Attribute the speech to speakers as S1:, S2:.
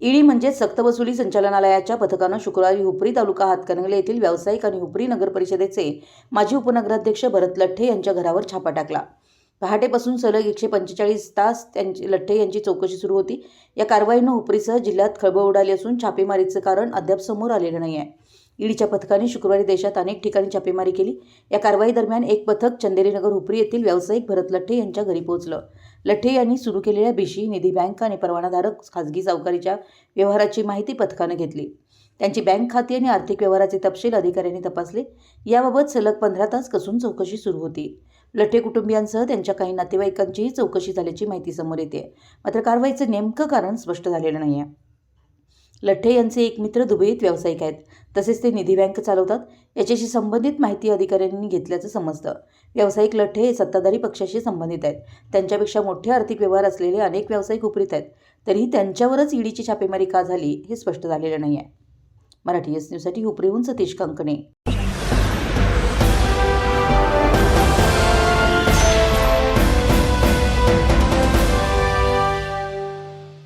S1: ED म्हणजेच सक्तवसुली संचालनालयाच्या पथकानं शुक्रवारी हुपरी तालुका हातकणंगले येथील व्यावसायिक आणि हुपरी नगर परिषदेचे माजी उपनगराध्यक्ष भरत लठ्ठे यांच्या घरावर छापा टाकला. पहाटेपासून सलग एकशे पंचेचाळीस तास त्यांची लठ्ठे यांची चौकशी सुरू होती. या कारवाईनं हुपरीसह जिल्ह्यात खळबळ उडाली असून छापेमारीचं कारण अद्याप समोर आलेलं नाही आहे ईडीच्या पथकाने शुक्रवारी देशात अनेक ठिकाणी छापेमारी केली. या कारवाई दरम्यान एक पथक चंदेरीनगर हुपरी येथील व्यावसायिक भरत लठ्ठे यांच्या घरी पोहोचलं. लठ्ठे यांनी सुरू केलेल्या बिशी निधी बँक आणि परवानाधारक खाजगी सावकारीच्या व्यवहाराची माहिती पथकानं घेतली. त्यांची बँक खाती आणि आर्थिक व्यवहाराचे तपशील अधिकाऱ्यांनी तपासले. याबाबत सलग पंधरा तास कसून चौकशी सुरू होती. लठ्ठे कुटुंबियांसह त्यांच्या काही नातेवाईकांचीही चौकशी झाल्याची माहिती समोर येते. मात्र कारवाईचं नेमकं कारण स्पष्ट झालेलं नाही आहे लठ्ठे यांचे एक मित्र दुबईत व्यावसायिक आहेत. तसेच ते निधी बँक चालवतात. याच्याशी संबंधित माहिती अधिकाऱ्यांनी घेतल्याचं समजतं. व्यावसायिक लठ्ठे हे सत्ताधारी पक्षाशी संबंधित आहेत. त्यांच्यापेक्षा मोठे आर्थिक व्यवहार असलेले अनेक व्यावसायिक उपरीत आहेत. तरीही त्यांच्यावरच ईडीची छापेमारी का झाली हे स्पष्ट झालेलं नाही आहे मराठी एस न्यूजसाठी उपरीहून सतीश कंकणे.